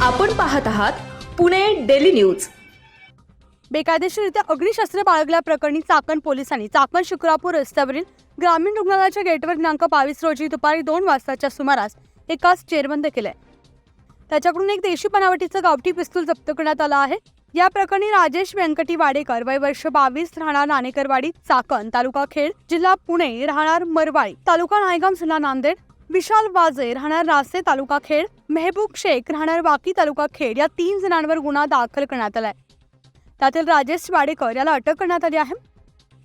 आपण पाहत आहात पुणे डेली न्यूज. बेकायदेशीररित्या अग्निशस्त्र बाळगल्याप्रकरणी चाकण पोलिसांनी चाकण शुक्रापूर रस्त्यावरील ग्रामीण रुग्णालयाच्या गेटवर दिनांक बावीस रोजी दुपारी दोन वाजताच्या सुमारास एकाच चेरबंद केलंय. त्याच्याकडून एक देशी बनावटीचं गावठी पिस्तूल जप्त करण्यात आलं आहे. या प्रकरणी राजेश व्यंकटी वाडेकर वय वर्ष बावीस राहणार नाणेकरवाडी चाकण तालुका खेड जिल्हा पुणे राहणार मरवाळी तालुका नायगाव जिल्हा नांदेड विशाल वाजे राहणार रासे तालुका खेड मेहबूब शेख राहणार वाकी तालुका खेड या तीन जणांवर गुन्हा दाखल करण्यात आलाय. त्यातील राजेश वाडेकर याला अटक करण्यात आली आहे.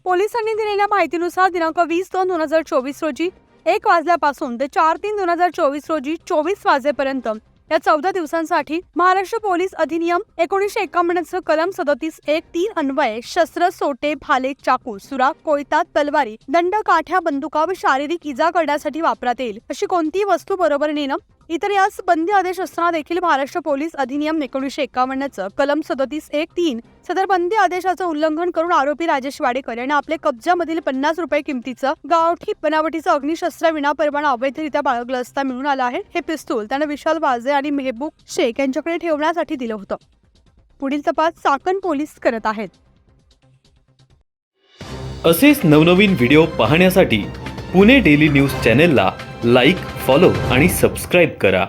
पोलिसांनी दिलेल्या माहितीनुसार दिनांक वीस दोन दोन हजार चोवीस रोजी एक वाजल्यापासून ते चार तीन दोन हजार चोवीस रोजी चोवीस वाजेपर्यंत या चौदा दिवसांसाठी महाराष्ट्र पोलीस अधिनियम एकोणीसशे एकावन्नचं कलम सदतीस एक तीन अन्वये शस्त्र सोटे भाले चाकू सुरा कोयता तलवारी दंड काठ्या बंदुका व शारीरिक इजा करण्यासाठी वापरात येईल. अशी कोणतीही वस्तू बरोबर नेणं इतर यास बंदी आदेश असताना देखील महाराष्ट्र पोलीस अधिनियम एकोणीसशे एकावन्नचं कलम सदतीस एक तीन सदर बंदी आदेशाचं उल्लंघन करून आरोपी राजेश वाडेकर यांनी आपल्या कब्जामधील पन्नास रुपये किमतीचं गावठी बनावटीचं अग्निशस्त्र विनापरवाना अवैधरित्या बाळगलं असता मिळून आलं आहे. हे पिस्तूल त्यानं विशाल वाजे आणि मेहबूब शेख यांच्याकडे ठेवण्यासाठी दिलं होतं. पुढील तपास चाकण पोलीस करत आहेत. असेच नवनवीन व्हिडिओ पाहण्यासाठी पुणे डेली न्यूज चॅनेलला लाईक फॉलो आणि सबस्क्राईब करा.